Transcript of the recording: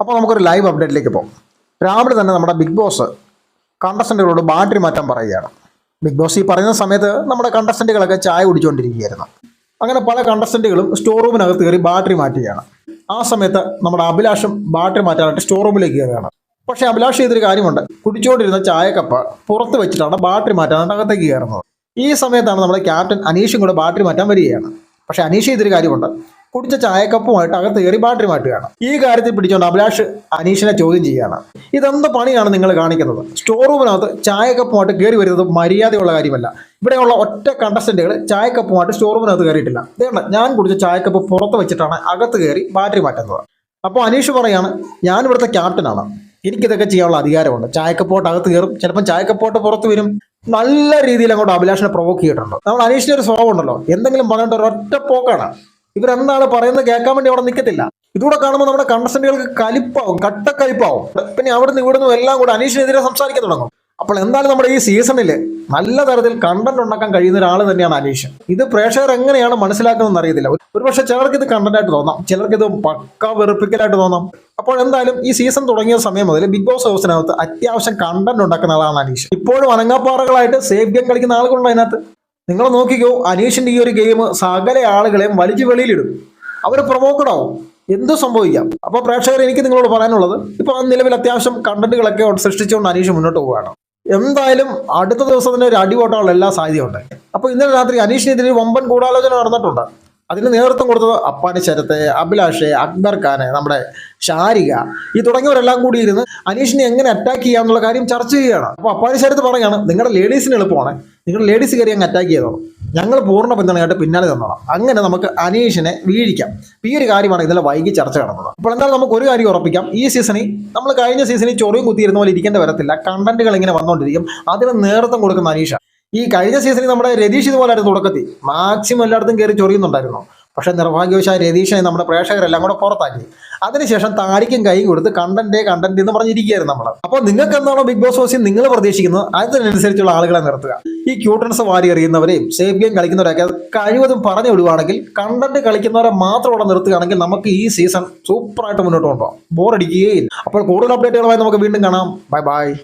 അപ്പോൾ നമുക്കൊരു ലൈവ് അപ്ഡേറ്റിലേക്ക് പോകാം. രാവിലെ തന്നെ നമ്മുടെ ബിഗ് ബോസ് കണ്ടസ്റ്റന്റുകളോട് ബാറ്ററി മാറ്റാൻ പറയുകയാണ്. ബിഗ് ബോസ് ഈ പറയുന്ന സമയത്ത് നമ്മുടെ കണ്ടസ്റ്റന്റുകളൊക്കെ ചായ കുടിച്ചുകൊണ്ടിരിക്കുകയായിരുന്നു. അങ്ങനെ പല കണ്ടസ്റ്റന്റുകളും സ്റ്റോർ റൂമിനകത്ത് കയറി ബാറ്ററി മാറ്റുകയാണ്. ആ സമയത്ത് നമ്മുടെ അഭിലാഷം ബാറ്ററി മാറ്റാനായിട്ട് സ്റ്റോർ റൂമിലേക്ക് കയറുകയാണ്. പക്ഷേ അഭിലാഷ് ചെയ്തൊരു കാര്യമുണ്ട്. കുടിച്ചുകൊണ്ടിരുന്ന ചായക്കപ്പ പുറത്ത് വെച്ചിട്ടാണ് ബാറ്ററി മാറ്റാനായിട്ട് അകത്തേക്ക് കയറുന്നത്. ഈ സമയത്താണ് നമ്മുടെ ക്യാപ്റ്റൻ അനീഷും കൂടെ ബാറ്ററി മാറ്റാൻ വരികയാണ്. പക്ഷേ അനീഷ് ചെയ്തൊരു കാര്യമുണ്ട്. കുടിച്ച ചായക്കപ്പുമായിട്ട് അകത്ത് കയറി ബാറ്ററി മാറ്റുകയാണ്. ഈ കാര്യത്തിൽ പിടിച്ചുകൊണ്ട് അഭിലാഷ് അനീഷിനെ ചോദ്യം ചെയ്യുകയാണ്. ഇതെന്ത് പണിയാണ് നിങ്ങൾ കാണിക്കുന്നത്? സ്റ്റോർ റൂമിനകത്ത് ചായക്കപ്പുമായിട്ട് കയറി വരുന്നത് മര്യാദയുള്ള കാര്യമല്ല. ഇവിടെയുള്ള ഒറ്റ കണ്ടസ്റ്റന്റുകൾ ചായക്കപ്പുമായിട്ട് സ്റ്റോർ റൂമിനകത്ത് കയറിയിട്ടില്ല. വേണ്ട ഞാൻ കുടിച്ച ചായക്കപ്പ് പുറത്ത് വെച്ചിട്ടാണ് അകത്ത് കയറി ബാറ്ററി മാറ്റുന്നത്. അപ്പോൾ അനീഷ് പറയാണ് ഞാൻ ഇവിടുത്തെ ക്യാപ്റ്റനാണ് എനിക്കിതൊക്കെ ചെയ്യാനുള്ള അധികാരമുണ്ട്. ചായക്കപ്പോട്ട് അകത്ത് കയറും. ചിലപ്പോൾ ചായക്കപ്പോട്ട് പുറത്ത് വരും. നല്ല രീതിയിൽ അങ്ങോട്ട് അഭിലാഷിനെ പ്രൊവോക്ക് ചെയ്തിട്ടുണ്ട്. നമ്മൾ അനീഷിന്റെ ഒരു സ്വഭാവം ഉണ്ടല്ലോ. എന്തെങ്കിലും പറഞ്ഞിട്ട് ഒരൊറ്റ പോക്കാണ്. ഇവരെന്താണ് പറയുന്നത് കേൾക്കാൻ വേണ്ടി അവിടെ നിൽക്കത്തില്ല ഇതുകൂടെ കാണുമ്പോൾ നമ്മുടെ കണ്ടസ്റ്റന്റുകൾക്ക് കലിപ്പാവും കട്ടക്കലിപ്പാവും. പിന്നെ അവിടുന്ന് ഇവിടുന്ന് എല്ലാം കൂടെ അനീഷിനെതിരെ സംസാരിക്കാൻ തുടങ്ങും. അപ്പോൾ എന്തായാലും നമ്മുടെ ഈ സീസണിൽ നല്ല തരത്തിൽ കണ്ടന്റ് ഉണ്ടാക്കാൻ കഴിയുന്ന ഒരാൾ തന്നെയാണ് അനീഷ്. ഇത് പ്രേക്ഷകർ എങ്ങനെയാണ് മനസ്സിലാക്കുന്നതെന്ന് അറിയത്തില്ല. ഒരുപക്ഷെ ചിലർക്ക് ഇത് കണ്ടന്റായിട്ട് തോന്നാം. ചിലർക്ക് ഇത് പക്ക വെറുപ്പിക്കലായിട്ട് തോന്നാം. അപ്പോൾ എന്തായാലും ഈ സീസൺ തുടങ്ങിയ സമയം മുതൽ ബിഗ് ബോസ് ഹൗസിനകത്ത് അത്യാവശ്യം കണ്ടന്റ് ഉണ്ടാക്കുന്ന ആളാണ് അനീഷ്. ഇപ്പോഴും അനങ്ങാപ്പാറകളായിട്ട് സേഫ് ഗെയിം കളിക്കുന്ന ആളുകളുണ്ട് അതിനകത്ത്? നിങ്ങൾ നോക്കിക്കോ അനീഷിന്റെ ഈ ഒരു ഗെയിം സകല ആളുകളെയും വലിച്ചു വെളിയിലിടും. അവർ പ്രൊമോക്കഡ് എന്ത് സംഭവിക്കാം? അപ്പോൾ പ്രേക്ഷകർ എനിക്ക് നിങ്ങളോട് പറയാനുള്ളത് ഇപ്പോൾ നിലവിൽ അത്യാവശ്യം കണ്ടന്റുകളൊക്കെ സൃഷ്ടിച്ചുകൊണ്ട് അനീഷ് മുന്നോട്ട് പോവുകയാണ്. എന്തായാലും അടുത്ത ദിവസം തന്നെ ഒരു അടിപോട്ടാനുള്ള എല്ലാ സാധ്യതയുണ്ട്. അപ്പോൾ ഇന്നലെ രാത്രി അനീഷിനെതിരെ വമ്പൻ ഗൂഢാലോചന നടന്നിട്ടുണ്ട്. അതിന് നേതൃത്വം കൊടുത്തത് അപ്പാനി ശരത്ത് അഭിലാഷ് അക്ബർ ഖാന് നമ്മുടെ ഷാരിക. ഈ തുടങ്ങിയവരെല്ലാം കൂടി ഇരുന്ന് അനീഷിനെ എങ്ങനെ അറ്റാക്ക് ചെയ്യാന്നുള്ള കാര്യം ചർച്ച ചെയ്യുകയാണ്. അപ്പോൾ അപ്പാനി ശരത്ത് പറയാണ് നിങ്ങളുടെ ലേഡീസിന് എളുപ്പമാണ്. നിങ്ങളുടെ ലേഡീസ് കയറി അങ്ങ് അറ്റാക്ക് ചെയ്തോളൂ ഞങ്ങൾ പൂർണ പിന്തുണയായിട്ട് പിന്നാലെ തന്നോളാം അങ്ങനെ നമുക്ക് അനീഷിനെ വീഴിക്കാം. അപ്പൊ ഈ ഒരു കാര്യമാണ് ഇന്നലെ വൈകി ചർച്ച നടന്നത്. അപ്പോൾ എന്തായാലും നമുക്ക് ഒരു കാര്യം ഉറപ്പിക്കാം. ഈ സീസണിൽ നമ്മൾ കഴിഞ്ഞ സീസണിൽ ചൊറിയും കുത്തിയിരുന്ന പോലെ ഇരിക്കേണ്ട വരത്തില്ല. കണ്ടന്റുകൾ ഇങ്ങനെ വന്നുകൊണ്ടിരിക്കും അതിന് നേതൃത്വം കൊടുക്കുന്ന അനീഷ ഈ കഴിഞ്ഞ സീസണിൽ നമ്മുടെ രതീഷ് ഇതുപോലായിരുന്നു തുടക്കത്തിൽ. മാക്സിമം എല്ലായിടത്തും കയറി ചൊറിയുന്നുണ്ടായിരുന്നു. പക്ഷെ നിർഭാഗ്യവശാൽ രതീഷിനെ നമ്മുടെ പ്രേക്ഷകരെല്ലാം കൂടെ പുറത്താക്കി. അതിനുശേഷം താരിക്കും കൈയും കൊടുത്ത് കണ്ടന്റ് കണ്ടന്റ് എന്ന് പറഞ്ഞിരിക്കുകയായിരുന്നു നമ്മൾ അപ്പോൾ നിങ്ങൾക്ക് എന്താണോ ബിഗ് ബോസ് ഹൗസിൽ നിങ്ങൾ പ്രതീക്ഷിക്കുന്നത് അതിനനുസരിച്ചുള്ള ആളുകളെ നിർത്തുക. ഈ ക്യൂട്ടൻസ് വാരി എറിയുന്നവരെയും സേഫ് ഗെയിം കളിക്കുന്നവരെയൊക്കെ കഴിവതും പറഞ്ഞു വിടുവാണെങ്കിൽ കണ്ടന്റ് കളിക്കുന്നവരെ മാത്രം ഇവിടെ നിർത്തുകയാണെങ്കിൽ നമുക്ക് ഈ സീസൺ സൂപ്പറായിട്ട് മുന്നോട്ട് കൊണ്ടുപോകാം. ബോറടിക്കുകയില്ല അപ്പോൾ കൂടുതൽ അപ്ഡേറ്റുകളുമായി നമുക്ക് വീണ്ടും കാണാം. Bye bye